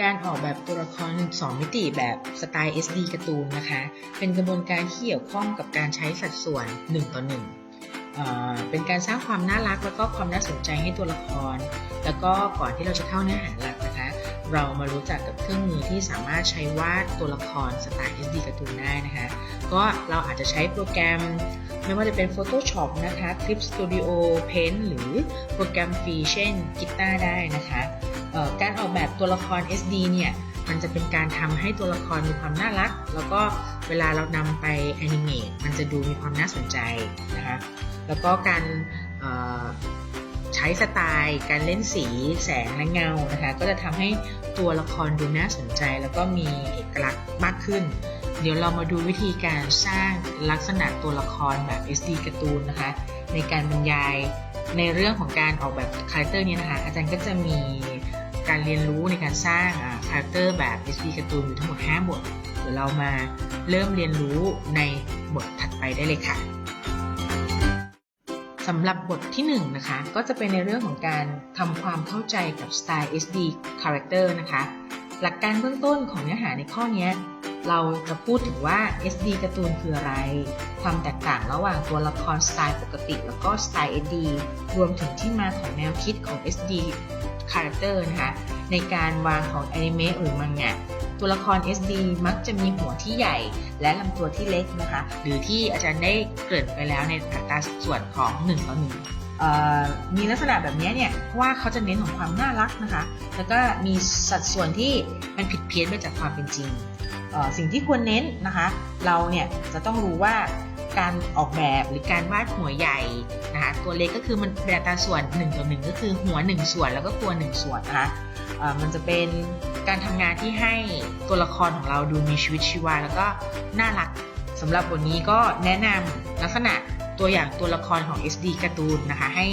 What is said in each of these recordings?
การออกแบบตัวละคร 2 มิติแบบสไตล์ SD การ์ตูนนะคะ เป็นกระบวนการที่เกี่ยวข้องกับการใช้สัดส่วน 1 ต่อ1เอ่อเป็นการสร้างความน่ารักแล้วก็ความน่าสนใจให้ตัวละคร แล้วก็ก่อนที่เราจะเข้าเนื้อหาหลักนะคะ เรามารู้จักกับเครื่องมือที่สามารถใช้วาดตัวละครสไตล์ SD การ์ตูนได้นะคะ ก็เราอาจจะใช้โปรแกรมไม่ว่าจะเป็น Photoshop นะคะ Clip Studio Paint หรือโปรแกรมฟรีเช่น Guitar ได้นะคะ การออกแบบตัวละคร SD เนี่ยมันจะเป็นการทำให้ตัวละครมีความน่ารัก แล้วก็เวลาเรานำไปแอนิเมตมันจะดูมีความน่าสนใจนะคะแล้วก็การใช้สไตล์ การเล่นสีแสงและเงานะคะก็จะทำให้ตัวละครดูน่าสนใจ แล้วก็มีเอกลักษณ์มากขึ้น เดี๋ยวเรามาดูวิธีการสร้างลักษณะตัวละครแบบ SD การ์ตูนนะคะในการบรรยายในเรื่องของการออกแบบคาแรคเตอร์นี้นะคะอาจารย์ก็จะมี การเรียนรู้ในการสร้างคาแรคเตอร์แบบ SD การ์ตูนอยู่ทั้งหมด 5 บท เดี๋ยวเรามาเริ่มเรียนรู้ในบทถัดไปได้เลยค่ะสำหรับบทที่1นะคะก็จะเป็นในเรื่องของการทำความเข้าใจกับสไตล์ SD Character นะคะหลักการเบื้องต้นของเนื้อหาในข้อนี้เราจะพูดถึงว่า SD การ์ตูนคืออะไร ความแตกต่างระหว่างตัวละครสไตล์ปกติ แล้วก็สไตล์ SD รวมถึงที่มาของแนวคิดของ SD Character นะคะในการวางของแอนิเมะหรือมังงะตัวละคร SD มักจะมีหัวที่ใหญ่ และลำตัวที่เล็กนะคะ หรือที่อาจารย์ได้เกริ่นไปแล้วในอัตราส่วนของ1ต่อ1เอ่อมีลักษณะแบบนี้เนี่ยเพราะว่าเขาจะเน้นของความน่ารักนะคะ แล้วก็มีสัดส่วนที่มันผิดเพี้ยนไปจากความเป็นจริง สิ่งที่ควรเน้นนะคะ เราเนี่ยจะต้องรู้ว่า การออกแบบหรือการวาดหัวใหญ่นะคะตัวเล็กก็คือมันเป็นอัตราส่วน1ต่อ1ก็คือหัว 1 ส่วนแล้วก็ตัว 1 ส่วนนะคะมันจะเป็นการทำงานที่ให้ตัวละครของเราดูมีชีวิตชีวา แล้วก็น่ารักสำหรับบทนี้ก็แนะนำลักษณะตัวอย่างตัวละครของ SD การ์ตูนนะคะ ให้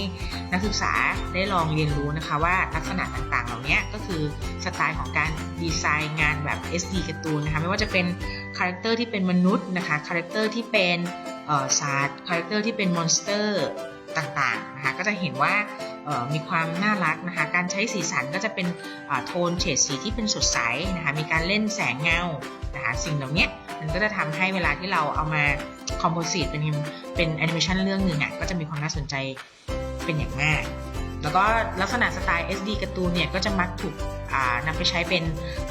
นักศึกษาได้ลองเรียนรู้นะคะว่าลักษณะต่างๆ เหล่านี้ก็คือสไตล์ของการดีไซน์งานแบบ SD การ์ตูนนะคะไม่ว่าจะเป็นคาแรคเตอร์ที่เป็นมนุษย์นะคะคาแรคเตอร์ที่เป็น เอ่อสัตว์คาแรคเตอร์ที่เป็นมอนสเตอร์ต่างๆนะคะก็จะเห็นว่ามีความน่ารักนะคะการใช้สีสันก็จะเป็นโทนเฉดสีที่เป็นสดใสนะคะมีการเล่นแสงเงานะคะสิ่งเหล่านี้มันก็จะทำให้เวลาที่เราเอามาคอมโพสิตเป็นเป็นแอนิเมชันเรื่องหนึ่งอะก็จะมีความน่าสนใจเป็นอย่างมาก แล้วก็ลักษณะสไตล์ SD การ์ตูนเนี่ยก็จะมักถูก นำไปใช้เป็น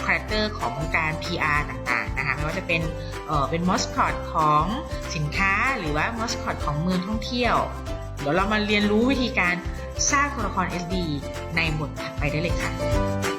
คาแรคเตอร์ของการ PR ต่างๆนะคะไม่ว่าจะเป็นเอ่อเป็นมอสคอตของสินค้าหรือว่ามอสคอตของเมืองท่องเที่ยว เดี๋ยวเรามาเรียนรู้วิธีการสร้างตัวละคร SD ในบทถัดไปได้เลยค่ะ